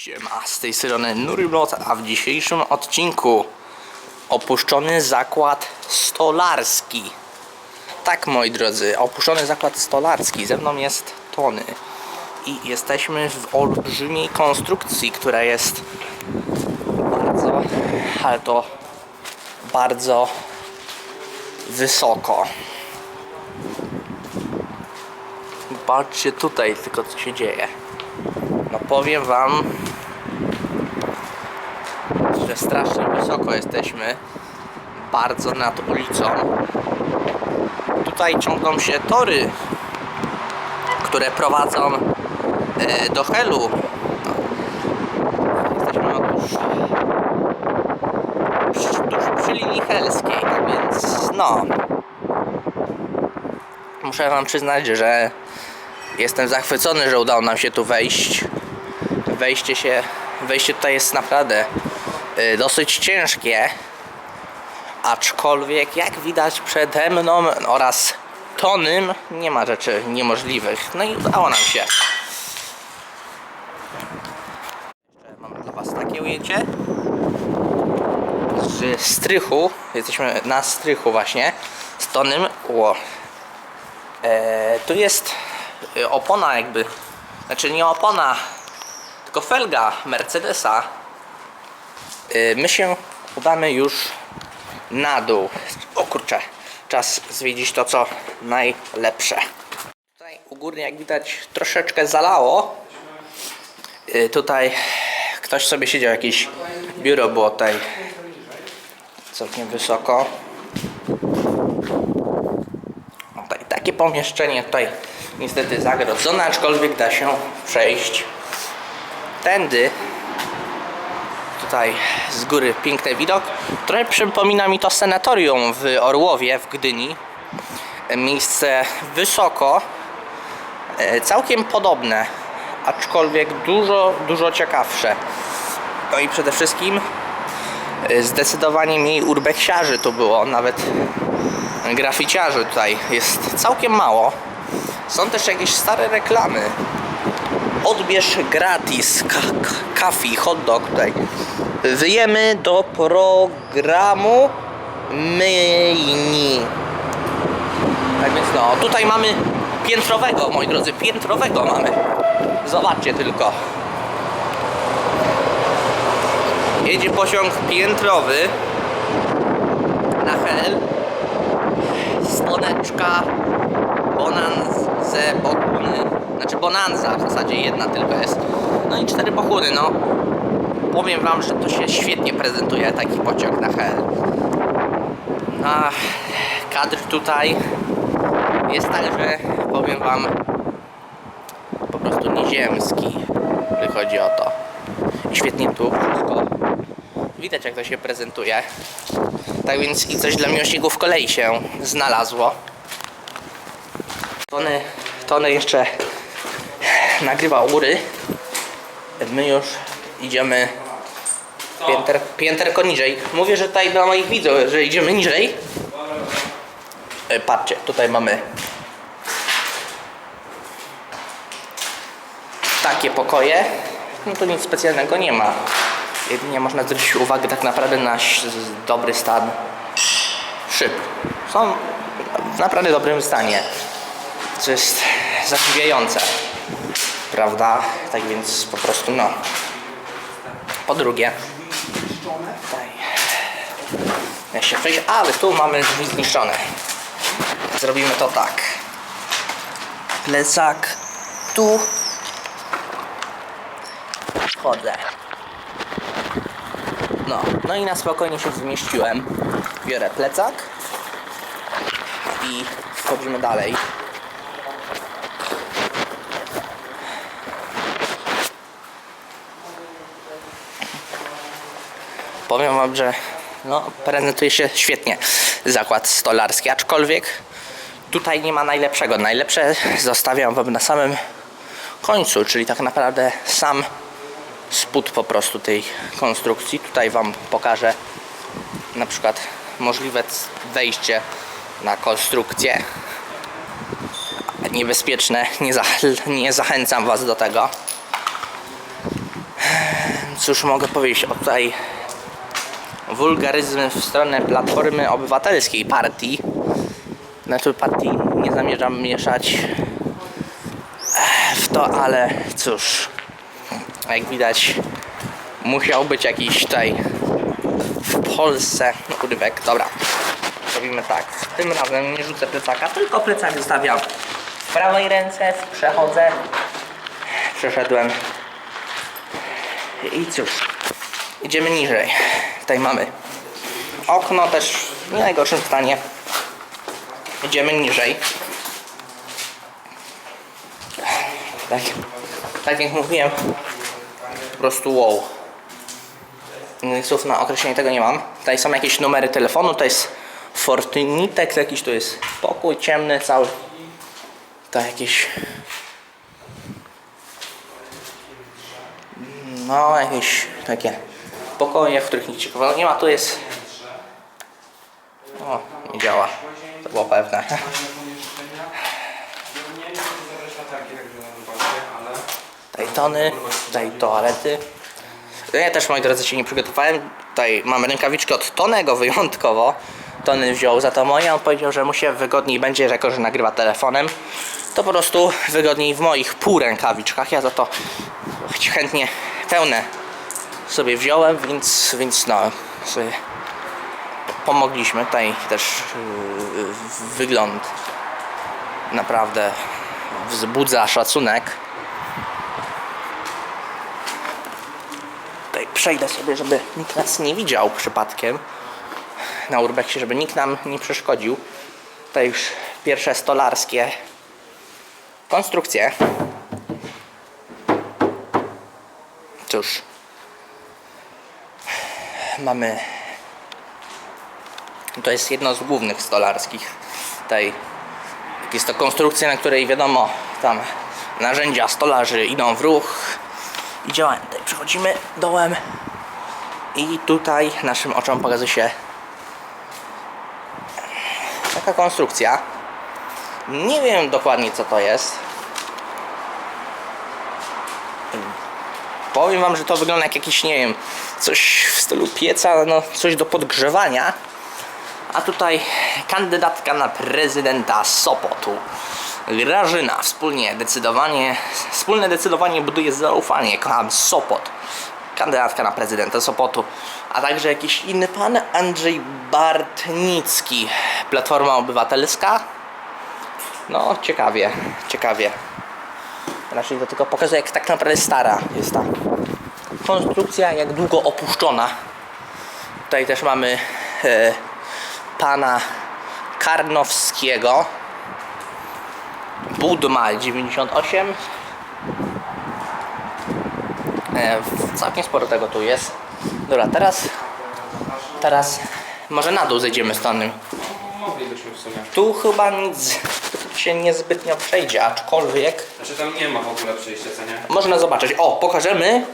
Siema, z tej strony Nurimlot, a w dzisiejszym odcinku opuszczony zakład stolarski. Tak, moi drodzy, opuszczony zakład stolarski. Ze mną jest Tony i jesteśmy w olbrzymiej konstrukcji, która jest bardzo, ale to bardzo wysoko. Patrzcie tutaj tylko co się dzieje. No powiem wam, strasznie wysoko jesteśmy. Bardzo nad ulicą. Tutaj ciągną się tory, które prowadzą e, do Helu. No. Jesteśmy otóż przy, tuż przy linii helskiej, tak więc no. Muszę wam przyznać, że jestem zachwycony, że udało nam się tu wejść. Wejście się, wejście tutaj jest naprawdę dosyć ciężkie. Aczkolwiek jak widać przede mną oraz Tonym nie ma rzeczy niemożliwych. No i udało nam się. Mamy dla Was takie ujęcie z strychu. Jesteśmy na strychu właśnie z Tonym. Ło. E, tu jest y, opona jakby, znaczy nie opona, tylko felga Mercedesa. Y, My się udamy już na dół. O kurczę, czas zwiedzić to co najlepsze. Tutaj u góry jak widać troszeczkę zalało. Y, Tutaj ktoś sobie siedział, jakieś biuro było tutaj całkiem wysoko. O, Tutaj takie pomieszczenie tutaj niestety zagrodzone, aczkolwiek da się przejść tędy. Tutaj z góry piękny widok. Trochę przypomina mi to senatorium w Orłowie w Gdyni. Miejsce wysoko, e, całkiem podobne, aczkolwiek dużo, dużo ciekawsze. No i przede wszystkim e, zdecydowanie mniej urbeksiarzy tu było, nawet graficiarzy tutaj jest całkiem mało. Są też jakieś stare reklamy. Odbierz gratis ka ka- kafi, hot dog tutaj. Wyjemy do programu myjni. Tak więc no, tutaj mamy piętrowego, moi drodzy, piętrowego mamy. Zobaczcie tylko. Jedzie pociąg piętrowy na Hel. Słoneczka Bonanze Boguny. Znaczy Bonanza w zasadzie jedna tylko jest. No i cztery pochuny, no. Powiem wam, że to się świetnie prezentuje taki pociąg na Hel. A kadr tutaj jest tak, że powiem wam po prostu nieziemski. Jeśli chodzi o to. Świetnie tu wszystko widać jak to się prezentuje. Tak więc i coś dla miłośników kolei się znalazło. Tony, Tony jeszcze nagrywa u góry. My już idziemy pięter, pięterko niżej. Mówię, że tutaj dla moich widzów, że idziemy niżej. E, Patrzcie, tutaj mamy takie pokoje. No to nic specjalnego nie ma. Jedynie można zwrócić uwagę tak naprawdę na dobry stan szyb. Są w naprawdę dobrym stanie. Co jest zadziwiające. Prawda? Tak więc po prostu no. Po drugie. Tutaj. Ja się przejść, ale tu mamy drzwi zniszczone. Zrobimy to tak. Plecak tu. Wchodzę. No, no i na spokojnie się zmieściłem. Biorę plecak i wchodzimy dalej. Powiem wam, że no, prezentuje się świetnie zakład stolarski, aczkolwiek tutaj nie ma najlepszego. Najlepsze zostawiam wam na samym końcu, czyli tak naprawdę sam spód po prostu tej konstrukcji. Tutaj Wam pokażę na przykład możliwe wejście na konstrukcję. Niebezpieczne, nie, za, nie zachęcam Was do tego. Cóż mogę powiedzieć? O tutaj wulgaryzm w stronę Platformy Obywatelskiej partii. Znaczy partii nie zamierzam mieszać w to, ale cóż. Jak widać musiał być jakiś tutaj w Polsce urywek. Dobra. Robimy tak. Tym razem nie rzucę plecaka, tylko plecak zostawiam w prawej ręce, przechodzę. Przeszedłem. I cóż, idziemy niżej. Tutaj mamy okno też w najgorszym stanie. Idziemy niżej. Tak, tak jak mówiłem, po prostu wow. Innych słów na określenie tego nie mam. Tutaj są jakieś numery telefonu, to jest Fortunitek, jakiś tu jest pokój ciemny cały. To jakieś No, jakieś takie pokoje, w których nic ciekawego nie ma. Tu jest. O, nie działa. To było pewne. Tutaj tony, tutaj toalety. Ja też, moi drodzy, się nie przygotowałem. Tutaj mamy rękawiczkę od Tonego wyjątkowo. Tony wziął za to moje. On powiedział, że mu się wygodniej będzie, że jako, że nagrywa telefonem. To po prostu wygodniej w moich półrękawiczkach. Ja za to chętnie pełne sobie wziąłem, więc, więc no, sobie pomogliśmy. Tutaj też yy, wygląd naprawdę wzbudza szacunek. Tutaj przejdę sobie, żeby nikt nas nie widział przypadkiem na urbexie, żeby nikt nam nie przeszkodził. Tutaj już pierwsze stolarskie konstrukcje. Cóż, mamy. To jest jedno z głównych stolarskich. Tutaj jest to konstrukcja, na której wiadomo, tam narzędzia stolarzy idą w ruch i działają. Tutaj przechodzimy dołem i tutaj naszym oczom pokazuje się taka konstrukcja. Nie wiem dokładnie co to jest. Powiem wam, że to wygląda jak jakiś, nie wiem, coś w stylu pieca, no coś do podgrzewania. A tutaj kandydatka na prezydenta Sopotu. Grażyna, wspólnie decydowanie, wspólne decydowanie buduje zaufanie. Kocham Sopot. Kandydatka na prezydenta Sopotu. A także jakiś inny pan, Andrzej Bartnicki. Platforma Obywatelska. No, ciekawie, ciekawie. Raczej to tylko pokazuje, jak tak naprawdę stara jest ta konstrukcja, jak długo opuszczona. Tutaj też mamy e, pana Karnowskiego. Budma 98. E, całkiem sporo tego tu jest. Dobra, teraz teraz może na dół zejdziemy z tonem. Moglibyśmy w sumie. Tu chyba nic się niezbytnio przejdzie, aczkolwiek Znaczy tam nie ma w ogóle przejścia, co nie? Można zobaczyć. O, pokażemy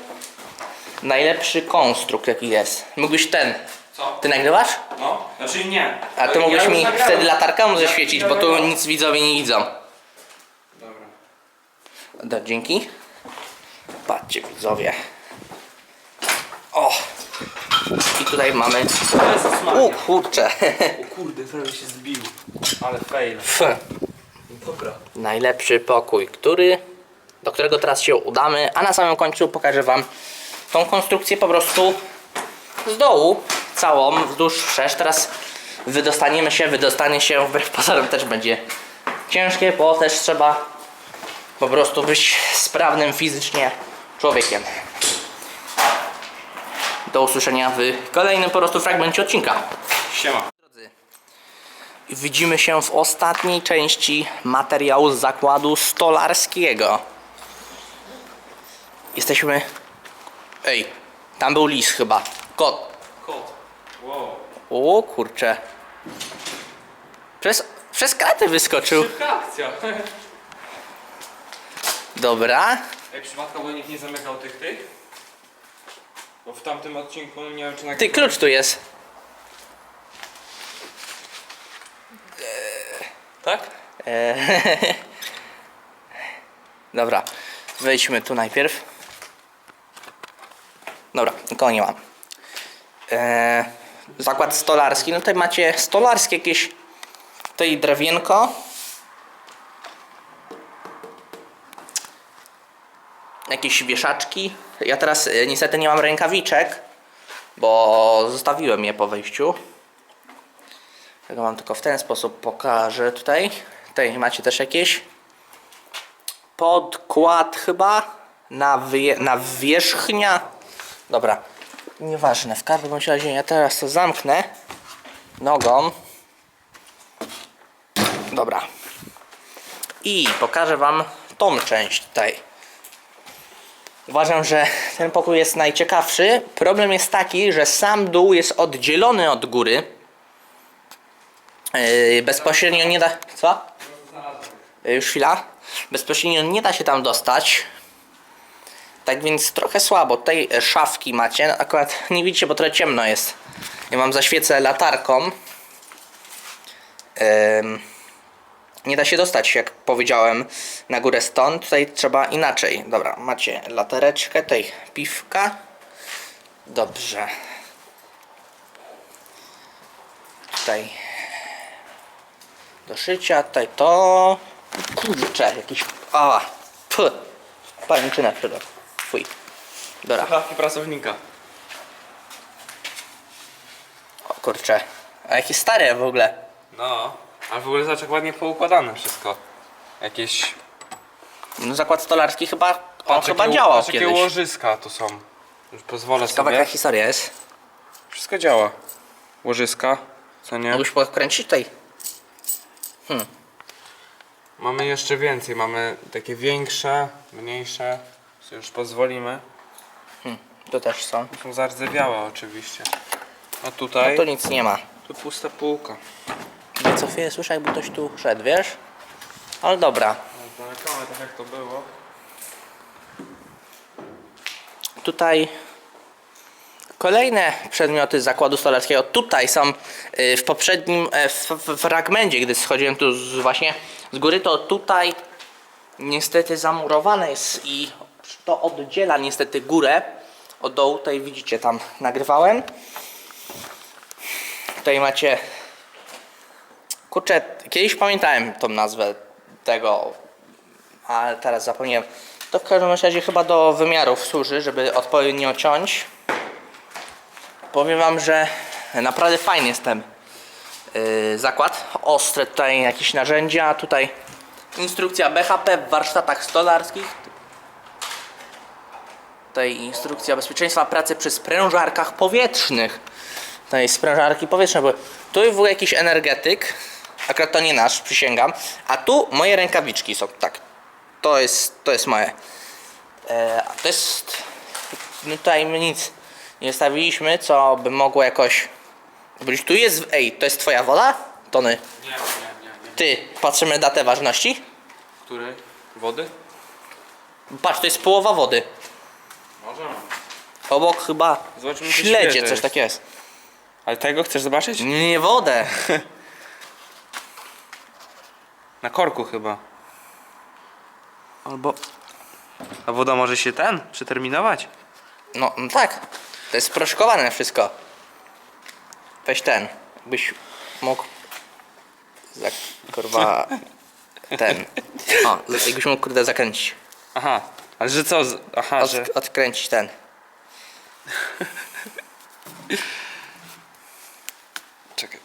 najlepszy konstrukt jaki jest. Mógłbyś ten. Co? Ty nagrywasz? No, znaczy nie. A ty Ja mógłbyś już mi nagrałem. wtedy latarką zaświecić, Ja- bo tu ja- nic widzowie nie widzą. Dobra. Da, dzięki. Patrzcie widzowie. O! I tutaj mamy. Jezus O Maria. kurcze. O kurde, prawie się zbił. Ale fail. F. Dobra. Najlepszy pokój, który do którego teraz się udamy, a na samym końcu pokażę wam tą konstrukcję po prostu z dołu, całą, wzdłuż wszerz. Teraz wydostaniemy się, wydostanie się wbrew pozorom też będzie ciężkie, bo też trzeba po prostu być sprawnym fizycznie człowiekiem. Do usłyszenia w kolejnym po prostu fragmencie odcinka. Siema. Widzimy się w ostatniej części materiału z zakładu stolarskiego. Jesteśmy. Ej, tam był lis chyba. Kot. Kot. Wow. O kurcze. Przez, przez kraty wyskoczył. Szybka akcja. Dobra. Ej, przypadkowo nikt nie zamykał tych tych? Bo w tamtym odcinku nie wiem czy na... Ty klucz tu jest. Tak? Eee, Dobra. Wejdźmy tu najpierw. Dobra, nikogo nie mam. E, zakład stolarski. No tutaj macie stolarskie jakieś tutaj drewienko. Jakieś wieszaczki. Ja teraz e, niestety nie mam rękawiczek, bo zostawiłem je po wejściu. Tego wam tylko w ten sposób pokażę tutaj. Tutaj macie też jakieś podkład chyba na, na wierzchnia. Dobra, nieważne. W każdym razie ja teraz to zamknę nogą. Dobra. I pokażę wam tą część tutaj. Uważam, że ten pokój jest najciekawszy. Problem jest taki, że sam dół jest oddzielony od góry. Yy, bezpośrednio nie da. Co? Już chwila. Bezpośrednio nie da się tam dostać. Tak więc trochę słabo. Tutaj e, szafki macie. No, Akurat nie widzicie, bo trochę ciemno jest. Ja mam zaświecę latarką. Nie da się dostać, jak powiedziałem, na górę stąd. Tutaj trzeba inaczej. Dobra, macie latareczkę, tutaj piwka. Dobrze. Tutaj do szycia, tutaj to. Kurczę, jakiś. A, pff, pajęczyna w środku. Fuj. Dobra, Słuchawki pracownika. o kurczę. A jakie stare w ogóle. No, ale w ogóle zobacz jak ładnie poukładane wszystko. Jakieś... No, zakład stolarski chyba. On Patrz, chyba jakie- działał patrz, jakie kiedyś. łożyska to są. Już pozwolę Ciekawa sobie. jaka historia jest. Wszystko działa. Łożyska, co nie? Mógłbyś pokręcić tutaj. Mamy jeszcze więcej, mamy takie większe, mniejsze. Już pozwolimy. Tu też są. Są zardzewiałe oczywiście. A No tutaj, tu nic nie ma. tu pusta półka. Nie co chwilę słyszę jakby ktoś tu szedł, wiesz? Ale dobra. Zamykamy tak jak to było. Tutaj kolejne przedmioty zakładu stolarskiego. Tutaj są y, w poprzednim e, fragmencie, gdy schodziłem tu z, właśnie z góry, to tutaj niestety zamurowane jest i to oddziela niestety górę od dołu. Tutaj widzicie, tam nagrywałem. Tutaj macie kurczę, kiedyś pamiętałem tą nazwę tego, ale teraz zapomniałem. To w każdym razie chyba do wymiarów służy, żeby odpowiednio ciąć. Powiem wam, że naprawdę fajny jest ten yy, zakład. Ostre tutaj jakieś narzędzia, tutaj instrukcja BHP w warsztatach stolarskich. Tutaj instrukcja bezpieczeństwa pracy przy sprężarkach powietrznych. Tutaj sprężarki powietrzne były. Tu ogóle jakiś energetyk. Akurat to nie nasz, przysięgam. A tu moje rękawiczki są. Tak. To jest, to jest moje. E, a to jest. No tutaj nic nie stawiliśmy, co by mogło jakoś. Być tu jest. Ej, to jest twoja woda? Tony. Nie, nie, nie, nie. Ty, patrzymy datę ważności. Który? Wody? Patrz, to jest połowa wody. Może. Obok chyba Zobaczymy, czy śledzie, świeże coś jest. takiego jest. Ale tego chcesz zobaczyć? Nie, nie wodę. Na korku chyba. Albo... A woda może się ten przeterminować? No, no tak. To jest sproszkowane wszystko. Weź ten. Byś mógł. Za, kurwa. Ten. O, jakbyś mógł kurde zakręcić. Aha, ale że co? z- Aha, Od, że... odkręcić ten. Czekaj.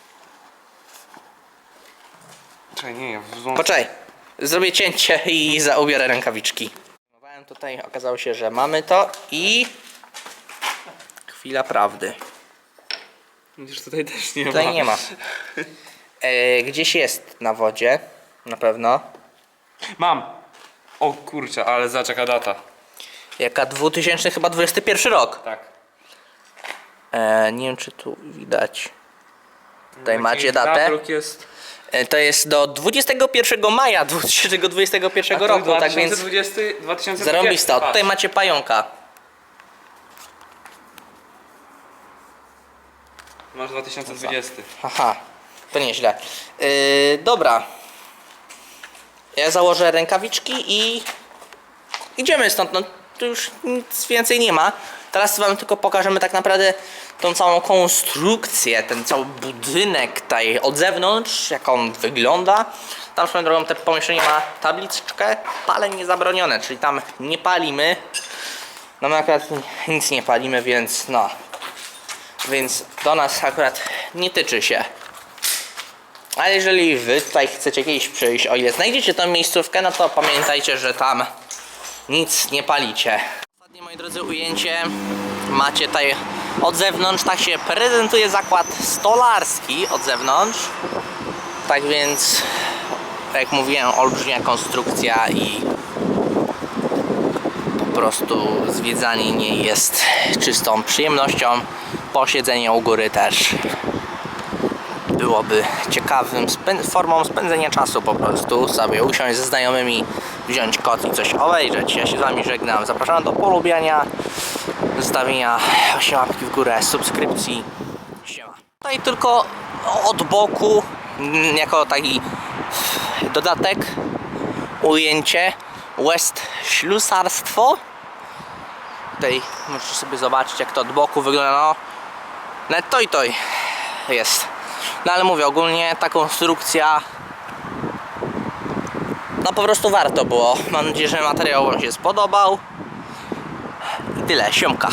Czekaj, nie, ja wzłą... Poczekaj. Zrobię cięcie i za ubiorę rękawiczki. Próbowałem Tutaj okazało się, że mamy to i. Chwila prawdy. Widzisz, tutaj też nie Tutaj ma. nie ma. E, gdzieś jest na wodzie. Na pewno. Mam! O kurczę, ale zaczeka data. Jaka 2000 chyba 21 rok. Tak. E, nie wiem czy tu widać. Tutaj macie Jakiś datę. jest... E, to jest do 21 maja 2021 A to roku, tak więc 2020, 2020 zarąbista. patrz. Tutaj macie pająka. Masz 2020. Aha, to nieźle. Yy, dobra. Ja założę rękawiczki i idziemy stąd. No, tu już nic więcej nie ma. Teraz wam tylko pokażemy tak naprawdę tą całą konstrukcję, ten cały budynek tutaj od zewnątrz, jak on wygląda. Tam swoją drogą te pomieszczenie ma tabliczkę palenie zabronione, czyli tam nie palimy. No my akurat nic nie palimy, więc no. Więc do nas akurat nie tyczy się. Ale jeżeli wy tutaj chcecie kiedyś przyjść, o ile znajdziecie tą miejscówkę, no to pamiętajcie, że tam nic nie palicie. Ostatnie moi drodzy ujęcie macie tutaj od zewnątrz, tak się prezentuje zakład stolarski od zewnątrz. Tak więc, jak mówiłem, olbrzymia konstrukcja i po prostu zwiedzanie nie jest czystą przyjemnością. Posiedzenie u góry też byłoby ciekawym spę- formą spędzenia czasu po prostu. Sobie usiąść ze znajomymi, wziąć kot i coś obejrzeć. Ja się z Wami żegnam. Zapraszam do polubiania, zostawienia łapki w górę, subskrypcji. Siema. Tutaj tylko od boku, mm, jako taki dodatek, ujęcie West Ślusarstwo. Tutaj możecie sobie zobaczyć jak to od boku wygląda. No, nawet toj toj jest. No ale mówię, ogólnie ta konstrukcja no po prostu warto było. Mam nadzieję, że materiał Wam się spodobał. Tyle, siomka.